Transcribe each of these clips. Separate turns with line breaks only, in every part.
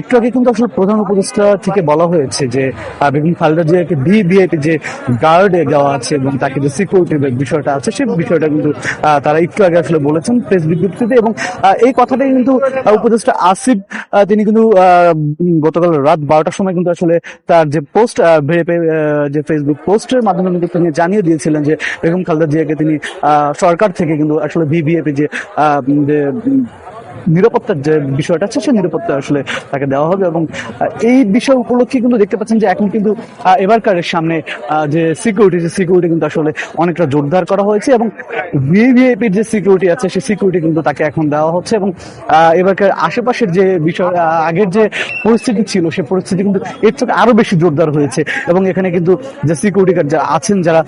একটু আগে কিন্তু আসলে প্রধান উপদেষ্টা থেকে বলা হয়েছে যে বেগম খালেদা জিয়াকে বিবিআইপি যে গার্ডে দেওয়া আছে এবং তাকে যে সিকিউরিটির বিষয়টা আছে সেই বিষয়টা কিন্তু তারা একটু আগে আসলে বলেছেন প্রেস বিজ্ঞপ্তিতে এবং এই কথাটাই কিন্তু উপদেষ্টা আসিফ তিনি কিন্তু গতকাল রাত বারোটার সময় কিন্তু আসলে তার যে পোস্ট যে ফেসবুক পোস্টের মাধ্যমে কিন্তু তিনি জানিয়ে দিয়েছিলেন যে বেগম খালেদা জিয়াকে তিনি সরকার থেকে কিন্তু আসলে বিবিএপি যে নিরাপত্তার যে বিষয়টা আছে সেই নিরাপত্তা আসলে তাকে দেওয়া হবে এবং এই বিষয় উপলক্ষে কিন্তু দেখতে পাচ্ছেন যে এখন কিন্তু আহ, এবারকারের সামনে যে সিকিউরিটি যে সিকিউরিটি কিন্তু আসলে অনেকটা জোরদার করা হয়েছে এবং ভিভিআইপির যে সিকিউরিটি আছে সেই সিকিউরিটি কিন্তু তাকে এখন দেওয়া হচ্ছে এবং এবারকার আশেপাশের যে বিষয় আগের যে পরিস্থিতি ছিল সে পরিস্থিতি কিন্তু এর থেকে আরও বেশি জোরদার হয়েছে এবং এখানে কিন্তু যে সিকিউরিটি গার্ড যারা আছেন যারা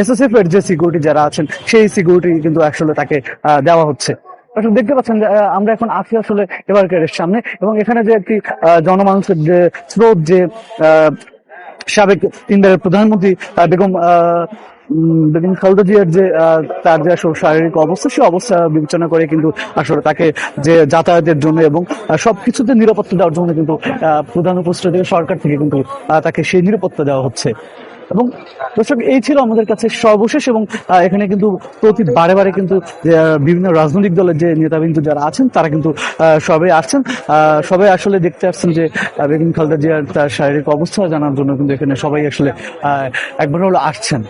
এসএসএফ এর যে সিকিউরিটি যারা আছেন সেই সিকিউরিটি কিন্তু আসলে তাকে দেওয়া হচ্ছে। আসলে দেখতে পাচ্ছেন যে আমরা এখন আছি আসলে এবারকার সামনে এবং এখানে যে একটি জনমানুষের যে স্রোত, যে সাবেক ইন্ডিয়ার প্রধানমন্ত্রী বেগম বেগম খালেদা জিয়ার যে তার যে আসলে শারীরিক অবস্থা, সে অবস্থা বিবেচনা করে কিন্তু আসলে তাকে যে যাতায়াতের জন্য এবং সবকিছুতে নিরাপত্তা দেওয়ার জন্য কিন্তু প্রধান উপস্থিত সরকার থেকে কিন্তু তাকে সেই নিরাপত্তা দেওয়া হচ্ছে। এবং দর্শক, এই ছিল আমাদের কাছে সর্বশেষ এবং এখানে কিন্তু প্রতি বারে বারে কিন্তু বিভিন্ন রাজনৈতিক দলের যে নেতাবিন্দু যারা আছেন, তারা কিন্তু সবাই আসছেন। সবাই আসলে দেখতে আসছেন যে বেগম খালেদা জিয়ার তার শারীরিক অবস্থা জানার জন্য কিন্তু এখানে সবাই আসলে একবার হলো আসছেন।